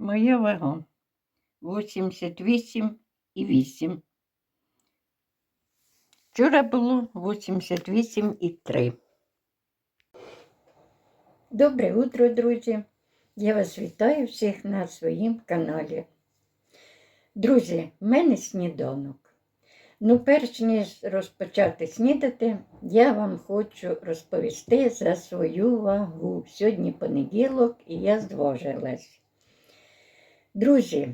Моя вага 88,8. Вчора було 88,3. Добре утро, друзі! Я вас вітаю всіх на своїм каналі. Друзі, в мене сніданок. Ну, перш ніж розпочати снідати, я вам хочу розповісти за свою вагу. Сьогодні понеділок і я зважилась. Друзі,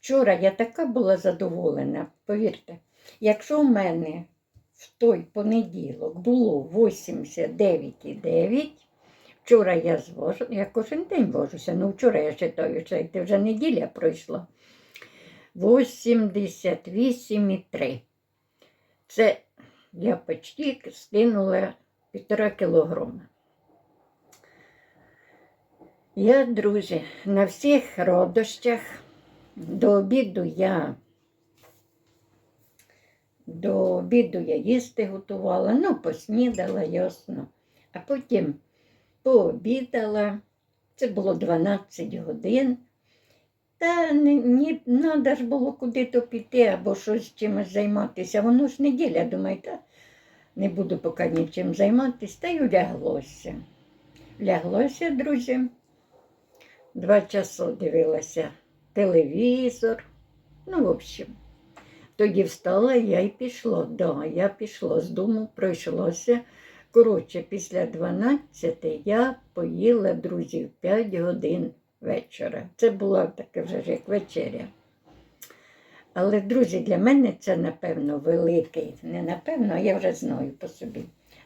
вчора я така була задоволена, повірте, якщо в мене в той понеділок було 89,9, вчора я звожу, я кожен день вожуся, ну вчора я що це вже неділя пройшла. 88,3. Це я почти скинула півтора кілограма. Я, друзі, на всіх родощах до обіду я до обіду я їсти готувала, ну, поснідала, ясно. А потім пообідала. Це було 12 годин. Та не, треба ж було куди-то піти або щось чимось займатися. Воно ж неділя, думаю, та не буду поки нічим займатися, та й уляглося. Ляглося, друзі. Два часи дивилася телевізор. Ну, в общем, тоді встала я і пішла. Да, я пішла з дому, пройшлося. Коротше, після 12 я поїла, друзі, в 5 годин вечора. Це була таке вже ж як вечеря. Але, друзі, для мене це, напевно, великий, не напевно, я вже знаю по собі.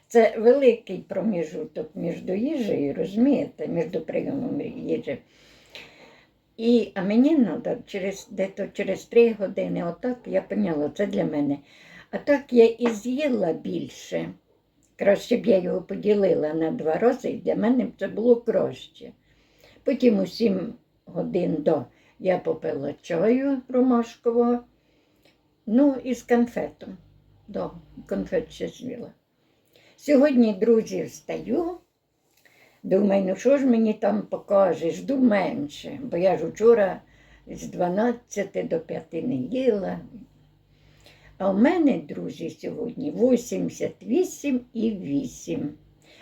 Це великий проміжуток між їжею, розумієте, між прийомом їжі. І, а мені треба через, дето через три години, отак я поняла, це для мене. А так я і з'їла більше. Краще б я його поділила на два рази, і для мене б це було краще. Потім у сім годин до я попила чаю ромашкового, ну і з конфетом. До, конфет ще з'їла. Сьогодні, друзі, встаю. Думаю, ну що ж мені там покажеш, жду менше, бо я ж вчора з 12 до 5 не їла. А в мене, друзі, сьогодні 88,8.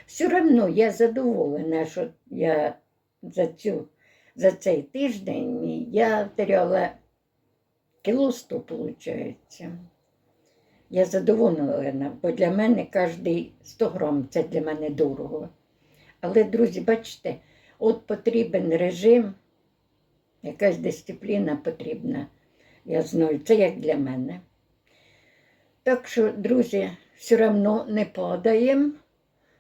Все одно я задоволена, що я за цю, за цей тиждень я втеряла кіло 100, виходить. Я задоволена, бо для мене кожний 100 грам це для мене дорого. Але, друзі, бачите, от потрібен режим, якась дисципліна потрібна. Я знаю, це як для мене. Так що, друзі, все одно не падаємо,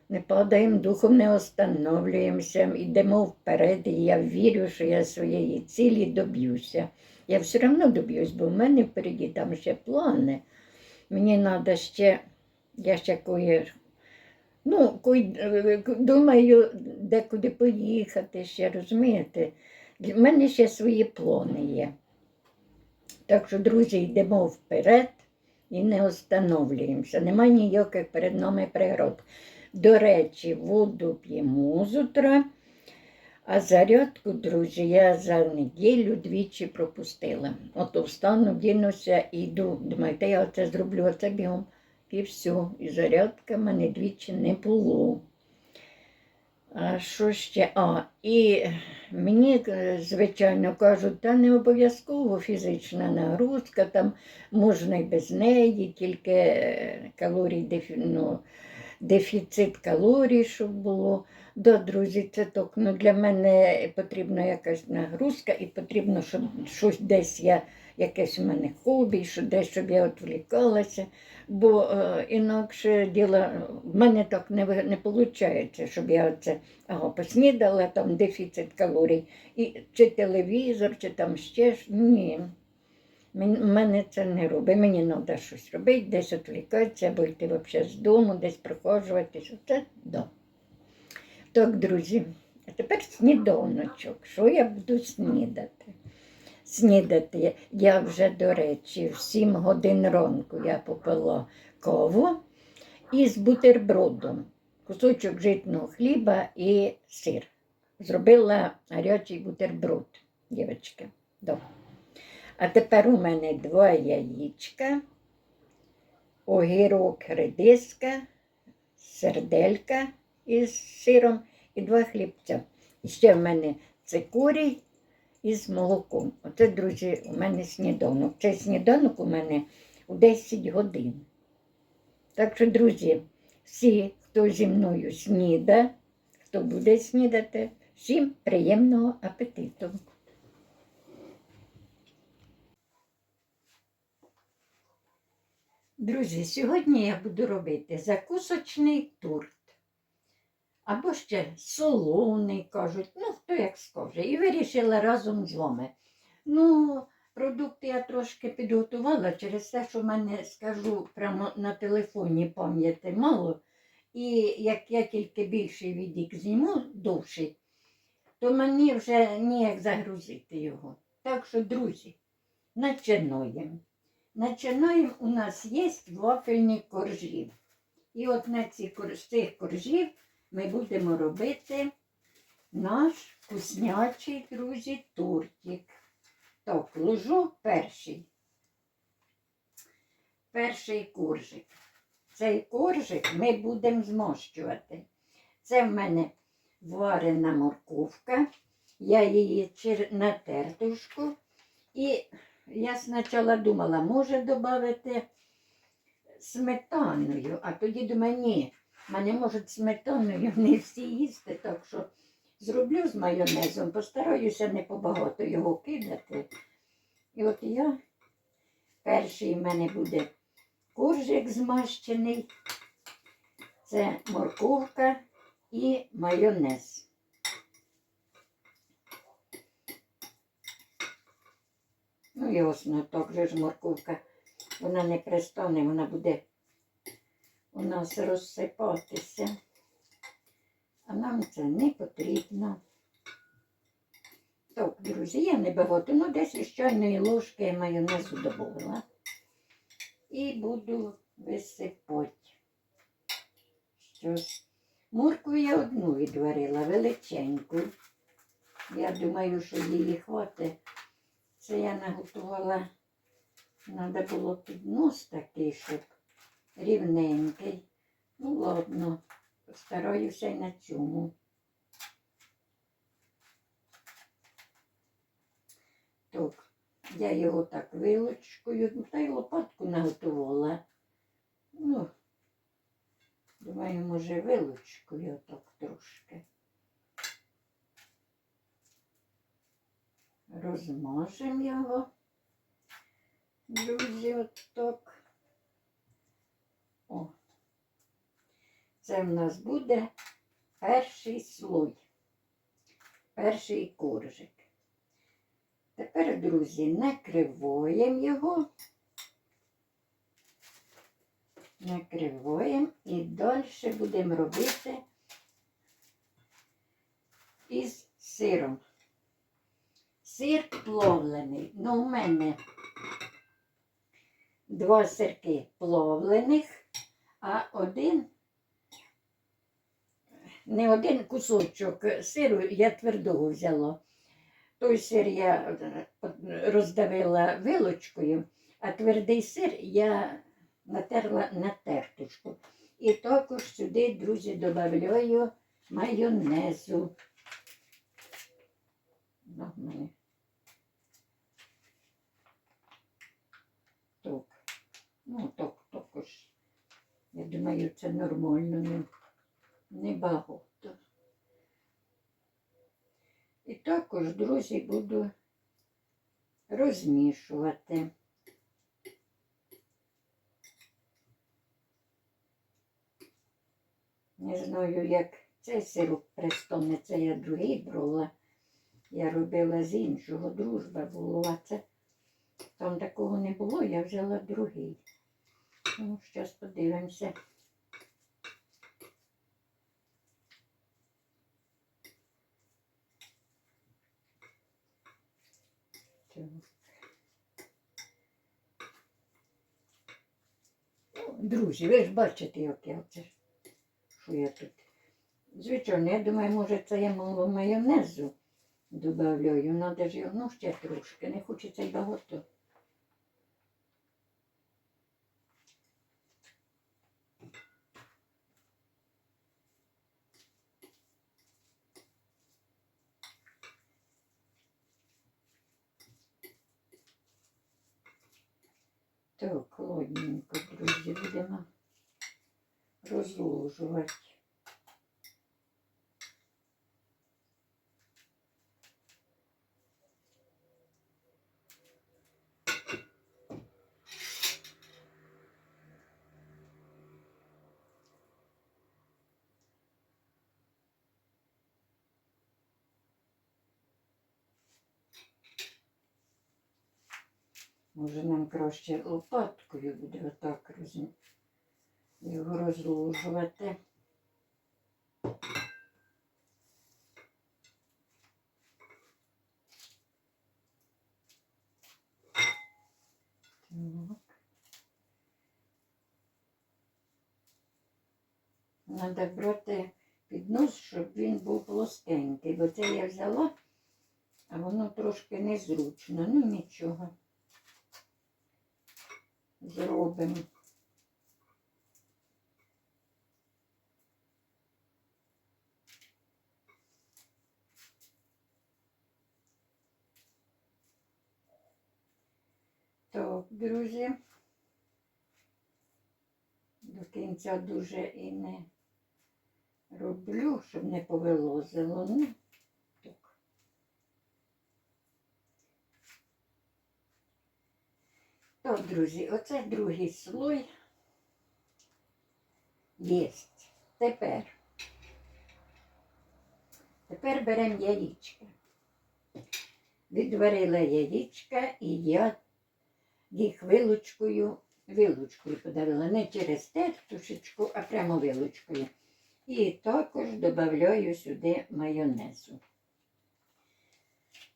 не падаємо, духом не остановлюємося, йдемо вперед, і я вірю, що я своєї цілі доб'юся. Я все одно доб'юсь, бо в мене впереді там ще плани. Мені треба ще, я ще кое Ну, думаю, декуди поїхати ще, розумієте? Для мене ще свої плани є. Так що, друзі, йдемо вперед і не остановлюємося. Немає ніяких перед нами пригод. До речі, воду п'ємо з утра, а зарядку, друзі, я за неділю двічі пропустила. Ото встану, дінуся і йду. Думаєте, я це зроблю, оце бігом. І все, і зарядка в мене двічі не було. А що ще? А, і мені, е, звичайно, кажуть, та не обов'язково фізична нагрузка, там можна і без неї, тільки е, калорій, ну, дефіцит калорій, щоб було. Да, друзі, це так. Ну, Для мене потрібна якась нагрузка і потрібно, щоб щось десь я, якесь у мене хобі, що десь щоб я відвлікалася бо е, інакше діло в мене так не не виходить, щоб я це ага, поснідала, там дефіцит калорій, і чи телевізор, чи там ще ж. Ні. Мене це не робить. Мені треба щось робити, десь відвлікатися, або йти взагалі з дому, десь проходжуватися. Це да. Так, друзі, а тепер сніданочок. Що я буду снідати? снідати. Я вже, до речі, в 7 годин ранку я попила каву із бутербродом, кусочок житного хліба і сир. Зробила гарячий бутерброд. дівчатки. Добре. А тепер у мене два яєчка, огірок, редиска, серделька із сиром і два хлібця. І ще в мене цикорій із молоком. Оце, друзі, у мене сніданок. Цей сніданок у мене у 10 годин. Так що, друзі, всі, хто зі мною сніда, хто буде снідати, всім приємного апетиту. Друзі, сьогодні я буду робити закусочний торт. Або ще солоний, кажуть, ну хто як скаже. І вирішила разом з вами. Ну, продукти я трошки підготувала через те, що в мене скажу прямо на телефоні пам'яті мало. І як я тільки більший відік зніму довший, то мені вже ніяк загрузити його. Так що, друзі, починаємо. Починаємо у нас є вафельні коржі. І от на з цих коржів ми будемо робити наш вкуснячий, друзі, тортик. Так, ложу перший. Перший коржик. Цей коржик ми будемо змощувати. Це в мене варена морковка. Я її на тертушку. І я спочатку думала, може додати сметаною, а тоді думаю, ні, мене можуть сметаною не всі їсти, так що зроблю з майонезом, постараюся не побагато його кидати. І от я, перший в мене буде коржик змащений, це морковка і майонез. Ну, ясно, так же ж морковка, вона не пристане, вона буде у нас розсипатися. А нам це не потрібно. Так, друзі, я не багато, ну десь із чайної ложки майонезу додала. І буду висипати. Щось. Моркву я одну відварила, величеньку. Я думаю, що її хватить. Це я наготувала. Треба було піднос такий, щоб рівненький. Ну, ладно, стараюся й на цьому. Так, я його так вилочкою, ну, та й лопатку наготувала. Ну, думаю, може, вилочкою так трошки. Розмажемо його. Друзі, от так. О. Це в нас буде перший слой, перший коржик. Тепер, друзі, накриваємо його, накриваємо і далі будемо робити із сиром. Сир плавлений. Ну, у мене два сирки плавлених, а один, не один кусочок сиру я твердого взяла. Той сир я е, роздавила вилочкою, а твердий сир я натерла на тертушку. І також сюди, друзі, додаю майонезу. Ну, в мене Так. Ну, так, також. Я думаю, це нормально, не, не багато. І також, друзі, буду розмішувати. Не знаю, як цей сироп пристане, це я другий брала. Я робила з іншого, дружба була. Це там такого не було, я взяла другий. Ну, зараз подивимося. Ну, Друзі, ви ж бачите, як я це, що я тут. Звичайно, я думаю, може, це я мало майонезу Добавляю, надо ж його, ну ще трошки, не хочеться й багато. Так, холодненько, друзі, будемо розложувати. Може краще лопаткою буде отак його розложувати. Треба брати піднос, щоб він був плоскенький, бо це я взяла, а воно трошки незручно. Ну нічого. Зробимо. Так, друзі. До кінця дуже і не роблю, щоб не повилозило. Ну, так. Так, друзі, оце другий слой. Єсть. Тепер. Тепер беремо яєчка. Відварила яєчка і я їх вилучкою, вилучкою подавила. Не через тертушечку, а прямо вилучкою. І також додаю сюди майонезу.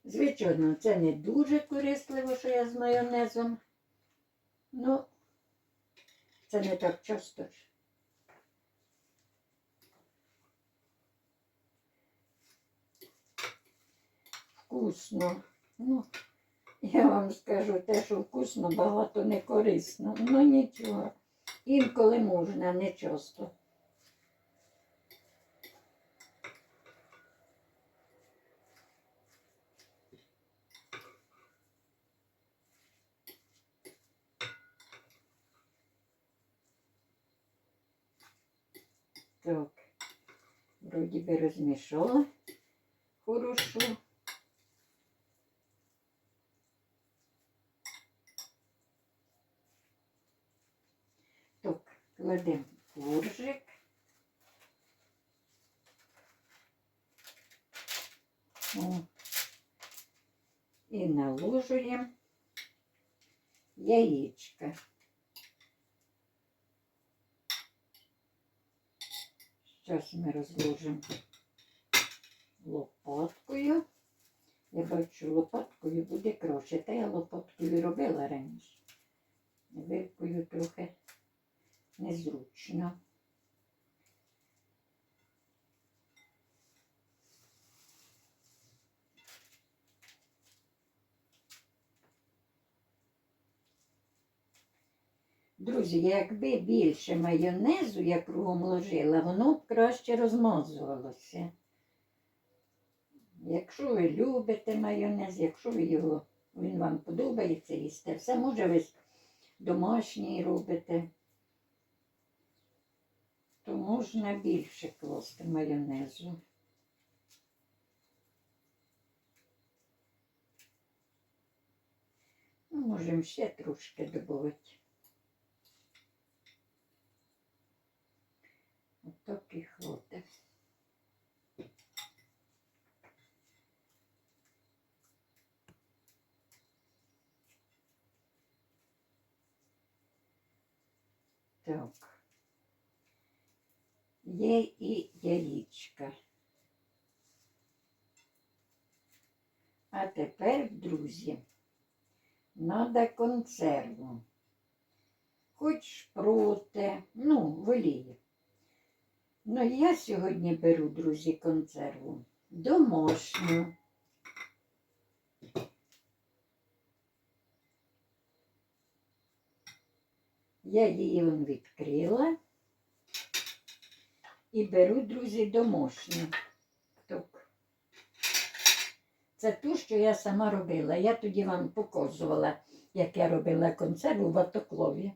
Звичайно, це не дуже корисливо, що я з майонезом. Ну, це не так часто. Вкусно. Ну, я вам скажу те, що вкусно, багато не корисно. Ну нічого. Інколи можна, не часто. Так, би розмішала хорошо. Так, кладемо коржик. О. І наложуємо яєчко. Зараз ми розложимо лопаткою. Я бачу, лопаткою буде краще. Та я лопаткою робила раніше. Вилкою трохи незручно. Друзі, якби більше майонезу я кругом ложила, воно б краще розмазувалося. Якщо ви любите майонез, якщо ви його, він вам подобається їсти, все може ви домашній робите, то можна більше класти майонезу. Ну, можемо ще трошки додати. Отак і. Так. Є і яєчка. А тепер, друзі, надо консерву. Хоч шпроти, ну, в олії. Ну, я сьогодні беру, друзі, консерву домашню. Я її вон відкрила і беру, друзі, домашню. Це ту, що я сама робила. Я тоді вам показувала, як я робила консерву в атоклові.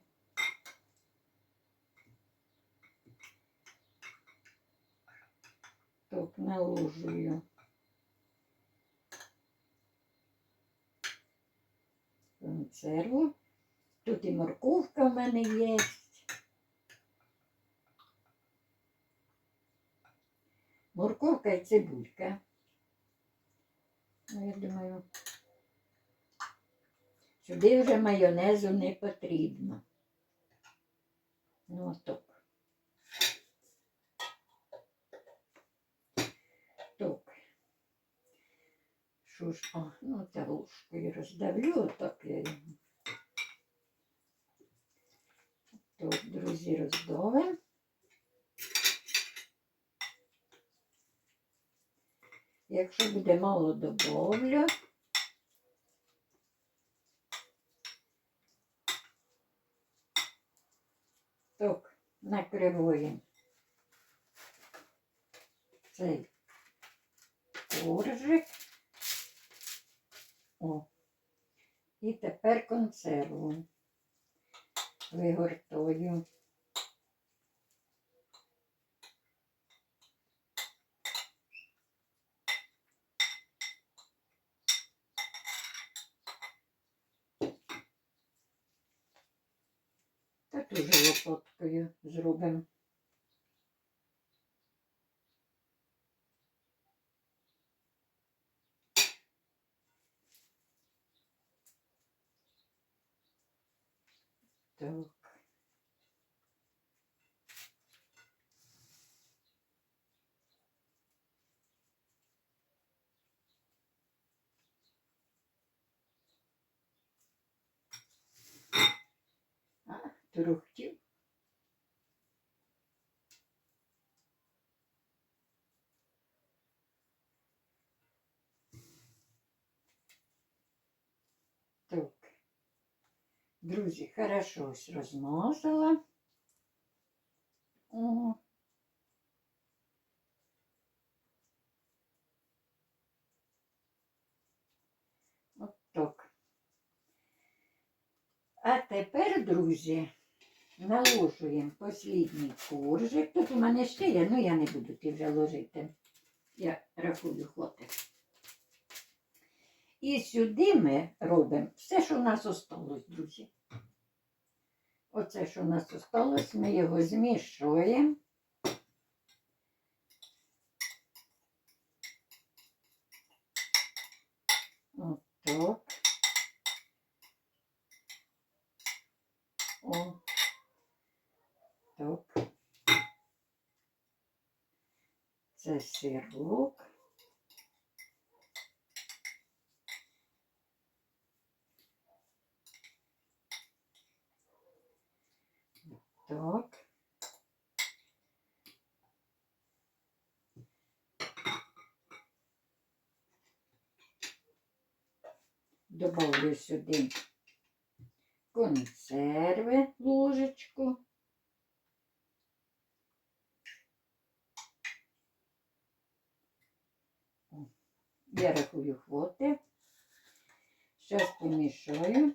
Так, наложую. Консерву. Тут і морковка в мене є. Морковка і цибулька. Ну, я думаю, сюди вже майонезу не потрібно. Ну, так. Так. Що ж, о, ну та ложкою роздавлю, отак я його. Так, друзі, роздавимо. Якщо буде мало, добавлю. Так, накриваємо цей коржик. О. І тепер консерву вигортую. Та дуже лопаткою зробимо. Так. А, трухтів. Так. Друзі, хорошо ось розмазала. О. От так. А тепер, друзі, наложуємо послідній коржик. Тут у мене ще є, ну я не буду ті вже ложити. Я рахую хватить. І сюди ми робимо все, що в нас осталось, друзі. Оце, що в нас осталось, ми його змішуємо. Отак. О. Це сироп. Так. Добавлю сюди консерви ложечку. Я рахую хвоти. Зараз помішаю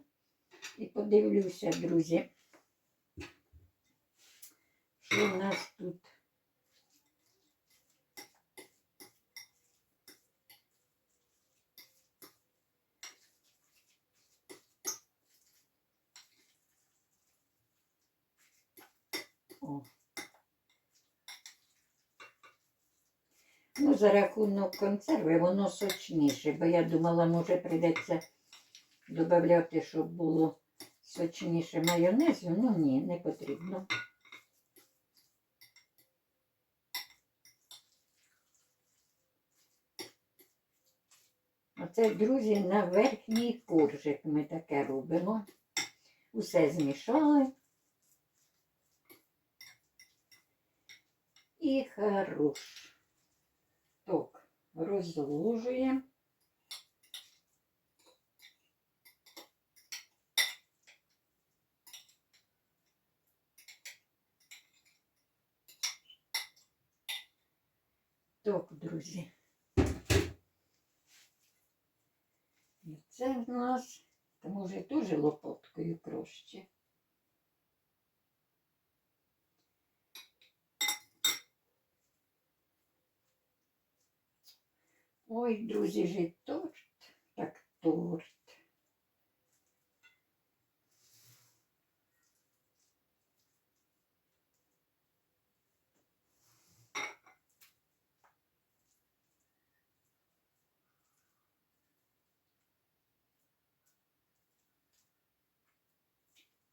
і подивлюся, друзі. Що в нас тут? О. Ну, за рахунок консерви воно сочніше, бо я думала, може прийдеться додати, щоб було сочніше майонезу. Ну ні, не потрібно. Оце, друзі, на верхній коржик ми таке робимо. Усе змішали. І хорош листок розлужує. Так, друзі. І це в нас, може, дуже лопоткою краще. Ой, друзі, же торт, так торт.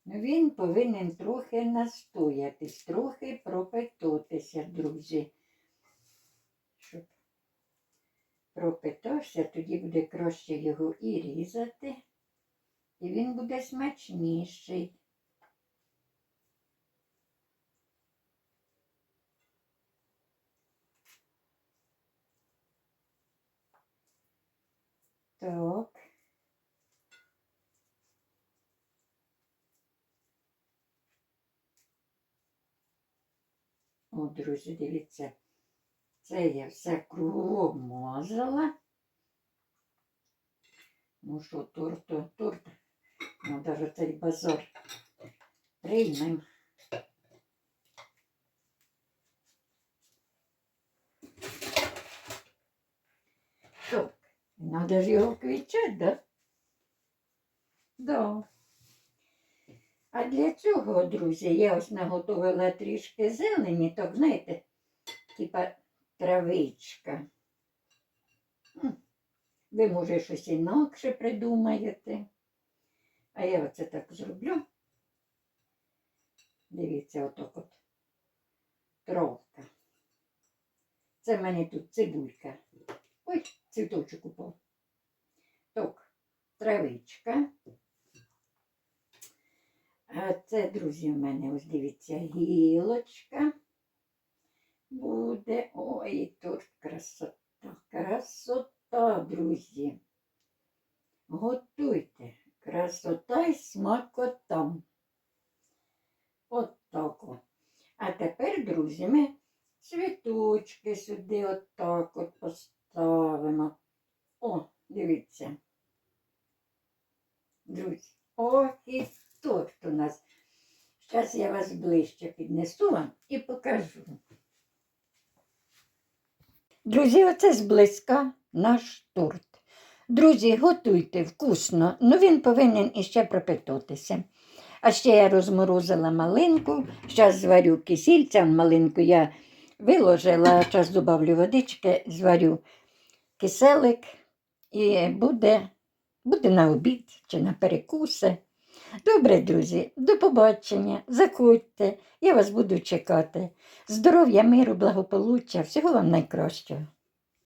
Він повинен трохи настоятись, трохи пропитатися, друзі. Щоб пропитався, тоді буде краще його і різати, і він буде смачніший. Так. О, друзі, дивіться, це я все кругом мазала. Ну що, торт, то торт. Ну, даже цей базар приймемо. Так, надо ж його квічати, да? Да. А для цього, друзі, я ось наготовила трішки зелені, так, знаєте, типа травичка. Ви, може, щось інакше придумаєте. А я оце так зроблю. Дивіться, отак от. Травка. Це в мене тут цибулька. Ой, цвіточок упав. Так, травичка. А це, друзі, в мене, ось дивіться, гілочка буде. Ой, тут красота, красота, друзі. Готуйте. Красота й смакота. От так. А тепер, друзі, ми цвіточки сюди отак от поставимо. О, дивіться. Друзі, ох і торт у нас. Зараз я вас ближче піднесу вам і покажу. Друзі, оце зблизька наш торт. Друзі, готуйте вкусно, ну він повинен іще пропитатися. А ще я розморозила малинку, зараз зварю кисільця, малинку я виложила, зараз додавлю водички, зварю киселик і буде, буде на обід чи на перекуси. Добре, друзі, до побачення. Заходьте, я вас буду чекати. Здоров'я, миру, благополуччя, всього вам найкращого.